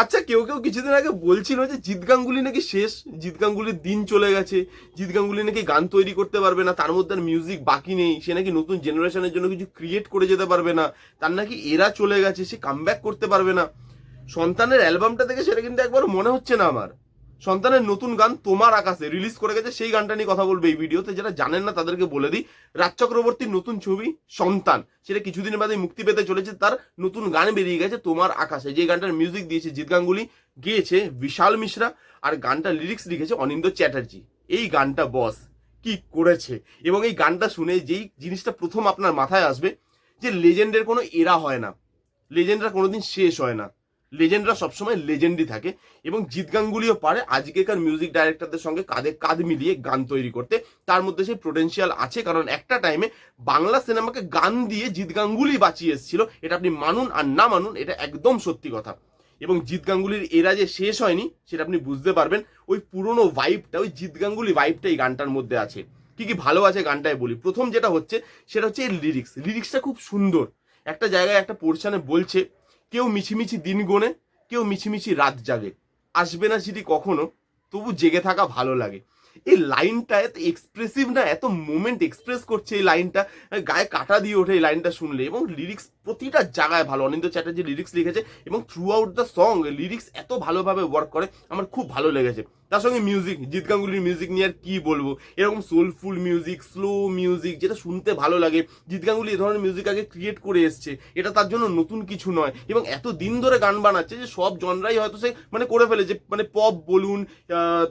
আচ্ছা কেউ কেউ কিছুদিন আগে বলছিল যে জিৎ গাঙ্গুলি নাকি শেষ, জিৎ গাঙ্গুলির দিন চলে গেছে, জিৎ গাঙ্গুলি নাকি গান তৈরি করতে পারবে না, তার মধ্যে আর মিউজিক বাকি নেই, সে নাকি নতুন জেনারেশনের জন্য কিছু ক্রিয়েট করে যেতে পারবে না, তার নাকি এরা চলে গেছে, সে কামব্যাক করতে পারবে না। সন্তানের অ্যালবামটা দেখে সেটা কিন্তু একবার মনে হচ্ছে না আমার। সন্তানের নতুন গান তোমার আকাশে রিলিজ করে গেছে, সেই গানটা নিয়ে কথা বলবে এই ভিডিওতে। যারা জানেন না, তাদেরকে বলে দিই। রাজ চক্রবর্তীর নতুন ছবি, সন্তান, সেটা কিছুদিন বাদে মুক্তি পেতে চলেছে। তার নতুন গান বেরিয়ে গেছে, তোমার আকাশে। যে গানটার মিউজিক দিয়েছে জিৎ গাঙ্গুলি, গিয়েছে বিশাল মিশ্রা, আর গানটা লিরিক্স লিখেছে অনিন্দ চ্যাটার্জি। এই গানটা বস কি করেছে? এবং এই গানটা শুনে যেই জিনিসটা প্রথম আপনার মাথায় আসবে, যে লেজেন্ডের কোনো এরা হয় না। লেজেন্ডরা কোনোদিন শেষ হয় না। লেজেন্ডরা সবসময় লেজেন্ডই থাকে এবং জিৎ গাঙ্গুলিও পারে আজকেকার মিউজিক ডাইরেক্টরদের সঙ্গে কাঁধে কাঁধ মিলিয়ে গান তৈরি করতে। তার মধ্যে সেই পোটেনশিয়াল আছে কারণ একটা টাইমে বাংলা সিনেমাকে গান দিয়ে জিৎ গাঙ্গুলি বাঁচিয়ে এসেছিল। এটা আপনি মানুন আর না মানুন, এটা একদম সত্যি কথা। এবং জিৎ গাঙ্গুলির এরা যে শেষ হয়নি, সেটা আপনি বুঝতে পারবেন, ওই পুরনো ভাইবটা ওই জিৎ গাঙ্গুলি ভাইবটা এই গানটার মধ্যে আছে। কি কি ভালো আছে গানটায় বলি। প্রথম যেটা হচ্ছে, সেটা হচ্ছে লিরিক্স লিরিক্সটা খুব সুন্দর। একটা জায়গায় একটা পোর্শনে বলছে কেউ মিছিমিছি দিন গোনে, কেউ মিছিমিছি রাত জাগে। আসবে না সেটি কখনো, তবু জেগে থাকা ভালো লাগে। এই লাইনটা এত এক্সপ্রেসিভ না, এত মুমেন্ট এক্সপ্রেস করছে এই লাইনটা, গায়ে কাটা দিয়ে ওঠে এই লাইনটা শুনলে এবং লিরিক্স প্রতিটা জায়গায় ভালো। অনিন্দ চ্যাটার্জি লিরিক্স লিখেছে এবং throughout the song lyrics এত ভালোভাবে ওয়ার্ক করে, আমার খুব ভালো লেগেছে। তার সঙ্গে মিউজিক জিৎ গাঙ্গুলির মিউজিক নিয়ে আর কি বলব? এরকম সোলফুল মিউজিক স্লো মিউজিক যেটা শুনতে ভালো লাগে। জিৎ গাঙ্গুলি এ ধরনের মিউজিক আগে ক্রিয়েট করে এসছে। এটা তার জন্য নতুন কিছু নয়। এবং এত দিন ধরে গান বানাচ্ছে যে সব জনরাই হয়তো সে মানে করে ফেলে যে মানে পপ বলুন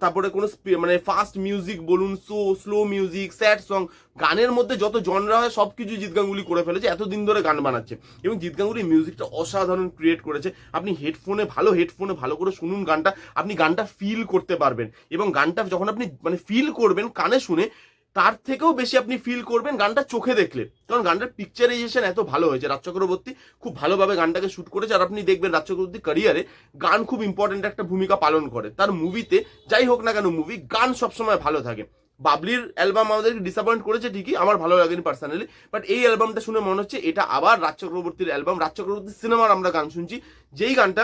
তারপরে কোনো মানে ফাস্ট মিউজিক বলুন so slow music sad song গানের মধ্যে যত জনরা হয় সব কিছু জিৎ গাঙ্গুলি করে ফেলেছে, এতদিন ধরে গান বানাচ্ছে। এবং জিৎ গাঙ্গুলি মিউজিকটা অসাধারণ ক্রিয়েট করেছে। আপনি হেডফোনে ভালো হেডফোনে ভালো করে শুনুন গানটা, আপনি গানটা ফিল করতে পারবেন। এবং গানটা যখন আপনি মানে ফিল করবেন কানে শুনে, তার থেকেও বেশি আপনি ফিল করবেন গানটা চোখে দেখলে। কারণ গানটার পিকচারাইজেশন এত ভালো হয়েছে। রাজ চক্রবর্তী খুব ভালোভাবে গানটাকে শুট করেছে। আর আপনি দেখবেন রাজ চক্রবর্তী ক্যারিয়ারে গান খুব ইম্পর্টেন্ট একটা ভূমিকা পালন করে। তার মুভিতে যাই হোক না কেন মুভি গান সবসময় ভালো থাকে। বাবলির অ্যালবাম আমাদেরকে ডিসঅ্যাপয়েন্ট করেছে ঠিকই, আমার ভালো লাগেনি পার্সোনালি বাট এই অ্যালবামটা শুনে মনে হচ্ছে এটা আবার রাজ চক্রবর্তীর অ্যালবাম, রাজ চক্রবর্তীর সিনেমার আমরা গান শুনছি, যেই গানটা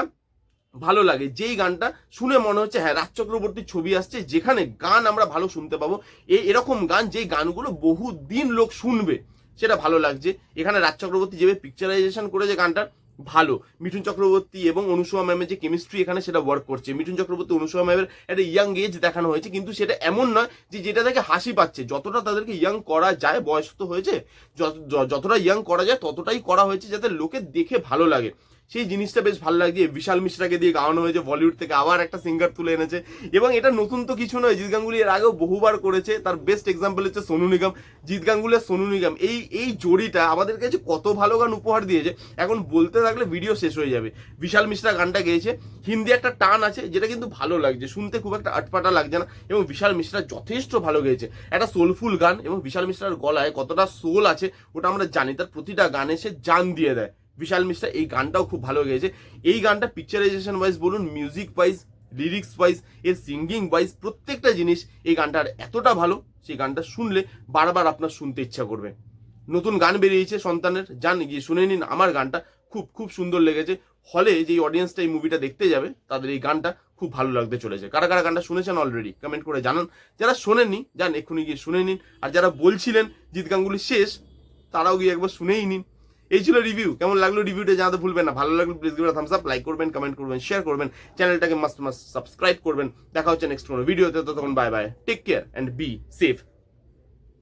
ভালো লাগে, যেই গানটা শুনে মনে হচ্ছে হ্যাঁ রাজ চক্রবর্তীর ছবি আসছে, যেখানে গান আমরা ভালো শুনতে পাবো এই এরকম গান যেই গানগুলো বহু দিন লোক শুনবে, সেটা ভালো লাগছে। এখানে রাজ চক্রবর্তী যেভাবে পিকচারাইজেশন করেছে গানটার ভালো। মিঠুন চক্রবর্তী এবং অনুসুয়া ম্যামের যে কেমিস্ট্রি এখানে সেটা ওয়ার্ক করছে। মিঠুন চক্রবর্তী অনুসুয়া ম্যামের একটা ইয়াং এজ দেখানো হয়েছে, কিন্তু সেটা এমন নয় যে যেটা দেখে হাসি পাচ্ছে। যতটা তাদেরকে ইয়াং করা যায়, বয়স তো হয়েছে, যত- যতটা ইয়াং করা যায়, ততটাই করা হয়েছে যাতে লোকে দেখে ভালো লাগে। সেই জিনিসটা বেশ ভালো লাগছে বিশাল মিশ্রাকে দিয়ে গাওয়ানো হয়েছে বলিউড থেকে আবার একটা সিঙ্গার তুলে এনেছে। এবং এটা নতুন তো কিছু নয়, জিৎ গাঙ্গুলি এর আগেও বহুবার করেছে। তার বেস্ট এক্সাম্পল হচ্ছে সোনু নিগম। জিৎ গাঙ্গুলি আর সোনু নিগম, এই এই জড়িটা আমাদের কাছে কত ভালো গান উপহার দিয়েছে। এখন বলতে থাকলে ভিডিও শেষ হয়ে যাবে। বিশাল মিশ্রা গানটা গেয়েছে। হিন্দি একটা টান আছে, যেটা কিন্তু ভালো লাগছে। শুনতে খুব একটা আটপাটা লাগছে না। এবং বিশাল মিশ্রা যথেষ্ট ভালো গেয়েছে। একটা সোলফুল গান এবং বিশাল মিশ্রার গলায় কতটা সোল আছে, ওটা আমরা জানি। তার প্রতিটা গানে সে জান দিয়ে দেয়। বিশাল মিশ্রা এই গানটাও খুব ভালো গেয়েছে। এই গানটা পিকচারাইজেশন ওয়াইজ বলুন মিউজিক ওয়াইজ লিরিক্স ওয়াইজ এর সিঙ্গিং ওয়াইজ প্রত্যেকটা জিনিস এই গানটার এতটা ভালো, সেই গানটা শুনলে বারবার আপনার শুনতে ইচ্ছা করবে। নতুন গান বেরিয়েছে সন্তানের, যান গিয়ে শুনে নিন, আমার গানটা খুব খুব সুন্দর লেগেছে। হলে যে অডিয়েন্সটা এই মুভিটা দেখতে যাবে, তাদের এই গানটা খুব ভালো লাগতে চলেছে। কারা কারা গানটা শুনেছেন অলরেডি কমেন্ট করে জানান। যারা শোনেননি, যান এক্ষুনি গিয়ে শুনে নিন। আর যারা বলছিলেন জিৎ গাঙ্গুলি শেষ, তারাও গিয়ে একবার শুনেই নিন। এই ছিল রিভিউ কেমন লাগল রিভিউটা জানাতে ভুলবেন না। ভালো লাগল প্লিজ থামস আপ লাইক করবেন কমেন্ট করবেন শেয়ার করবেন চ্যানেলটাকে মাস্ট মাস্ট সাবস্ক্রাইব করবেন। দেখা হচ্ছে নেক্সট কোনো ভিডিওতে ততক্ষণ bye bye take care and be safe